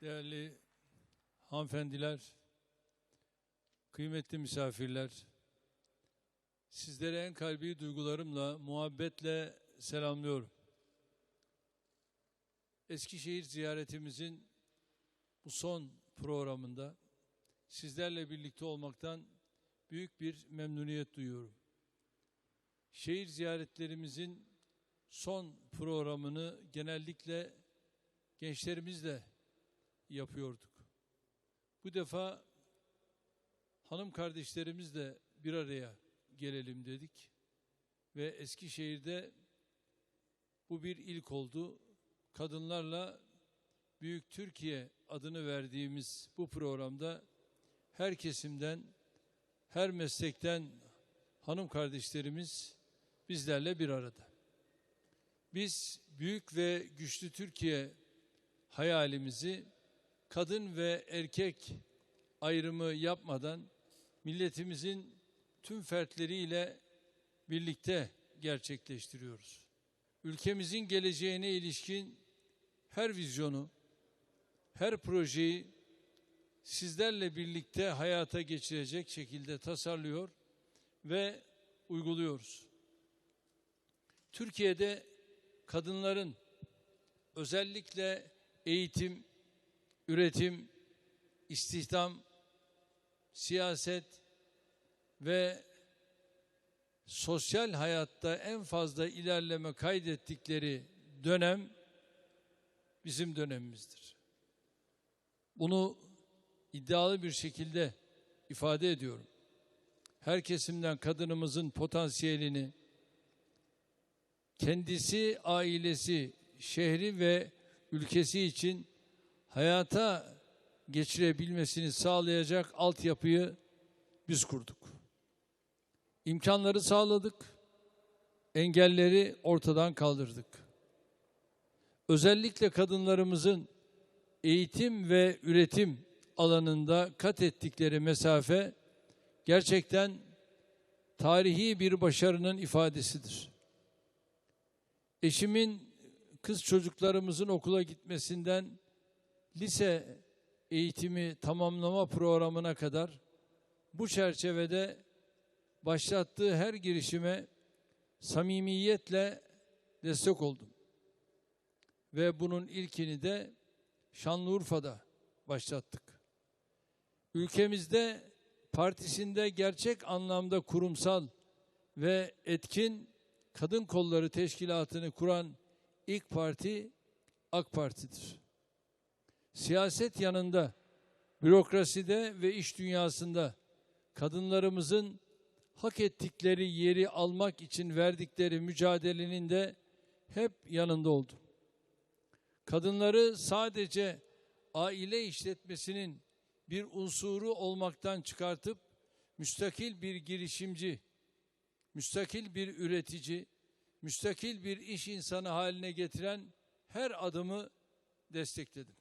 Değerli hanımefendiler, kıymetli misafirler, sizlere en kalbi duygularımla, muhabbetle selamlıyorum. Eskişehir ziyaretimizin bu son programında sizlerle birlikte olmaktan büyük bir memnuniyet duyuyorum. Şehir ziyaretlerimizin son programını genellikle gençlerimizle yapıyorduk. Bu defa hanım kardeşlerimizle bir araya gelelim dedik ve Eskişehir'de bu bir ilk oldu. Kadınlarla Büyük Türkiye adını verdiğimiz bu programda her kesimden, her meslekten hanım kardeşlerimiz bizlerle bir arada. Biz büyük ve güçlü Türkiye hayalimizi kadın ve erkek ayrımı yapmadan milletimizin tüm fertleriyle birlikte gerçekleştiriyoruz. Ülkemizin geleceğine ilişkin her vizyonu, her projeyi sizlerle birlikte hayata geçirecek şekilde tasarlıyor ve uyguluyoruz. Türkiye'de kadınların özellikle eğitim, üretim, istihdam, siyaset ve sosyal hayatta en fazla ilerleme kaydettikleri dönem bizim dönemimizdir. Bunu iddialı bir şekilde ifade ediyorum. Her kesimden kadınımızın potansiyelini kendisi, ailesi, şehri ve ülkesi için hayata geçirebilmesini sağlayacak altyapıyı biz kurduk. İmkanları sağladık, engelleri ortadan kaldırdık. Özellikle kadınlarımızın eğitim ve üretim alanında kat ettikleri mesafe gerçekten tarihi bir başarının ifadesidir. Eşimin kız çocuklarımızın okula gitmesinden lise eğitimi tamamlama programına kadar bu çerçevede başlattığı her girişime samimiyetle destek oldum. Ve bunun ilkini de Şanlıurfa'da başlattık. Ülkemizde partisinde gerçek anlamda kurumsal ve etkin kadın kolları teşkilatını kuran ilk parti AK Parti'dir. Siyaset yanında, bürokraside ve iş dünyasında kadınlarımızın hak ettikleri yeri almak için verdikleri mücadelenin de hep yanında oldum. Kadınları sadece aile işletmesinin bir unsuru olmaktan çıkartıp müstakil bir girişimci, müstakil bir üretici, müstakil bir iş insanı haline getiren her adımı destekledim.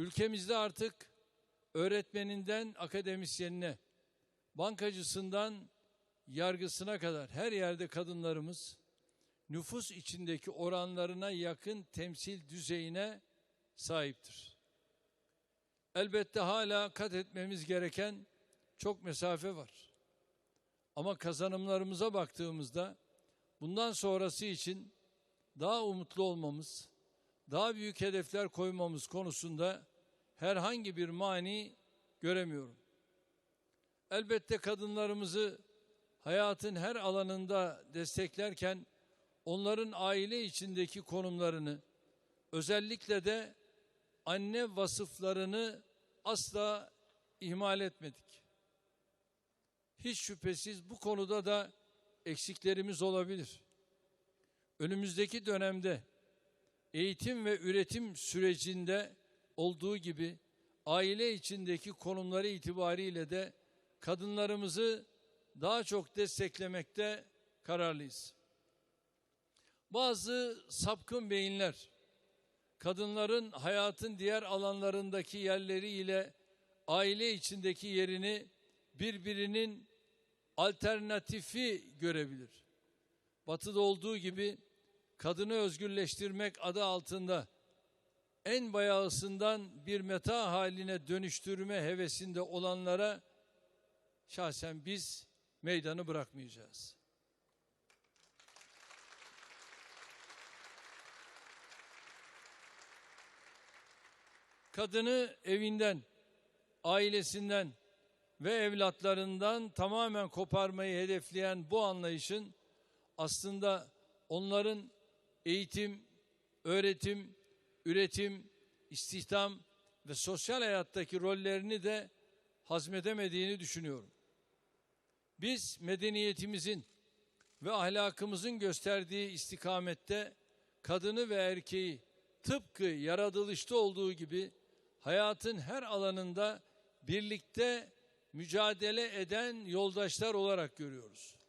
Ülkemizde artık öğretmeninden akademisyenine, bankacısından yargısına kadar her yerde kadınlarımız nüfus içindeki oranlarına yakın temsil düzeyine sahiptir. Elbette hala kat etmemiz gereken çok mesafe var. Ama kazanımlarımıza baktığımızda bundan sonrası için daha umutlu olmamız, daha büyük hedefler koymamız konusunda herhangi bir mani göremiyorum. Elbette kadınlarımızı hayatın her alanında desteklerken onların aile içindeki konumlarını özellikle de anne vasıflarını asla ihmal etmedik. Hiç şüphesiz bu konuda da eksiklerimiz olabilir. Önümüzdeki dönemde eğitim ve üretim sürecinde olduğu gibi aile içindeki konumları itibariyle de kadınlarımızı daha çok desteklemekte kararlıyız. Bazı sapkın beyinler kadınların hayatın diğer alanlarındaki yerleriyle aile içindeki yerini birbirinin alternatifi görebilir. Batı'da olduğu gibi kadını özgürleştirmek adı altında en bayağısından bir meta haline dönüştürme hevesinde olanlara şahsen biz meydanı bırakmayacağız. Kadını evinden, ailesinden ve evlatlarından tamamen koparmayı hedefleyen bu anlayışın aslında onların eğitim, öğretim, üretim, istihdam ve sosyal hayattaki rollerini de hazmedemediğini düşünüyorum. Biz medeniyetimizin ve ahlakımızın gösterdiği istikamette kadını ve erkeği tıpkı yaratılışta olduğu gibi hayatın her alanında birlikte mücadele eden yoldaşlar olarak görüyoruz.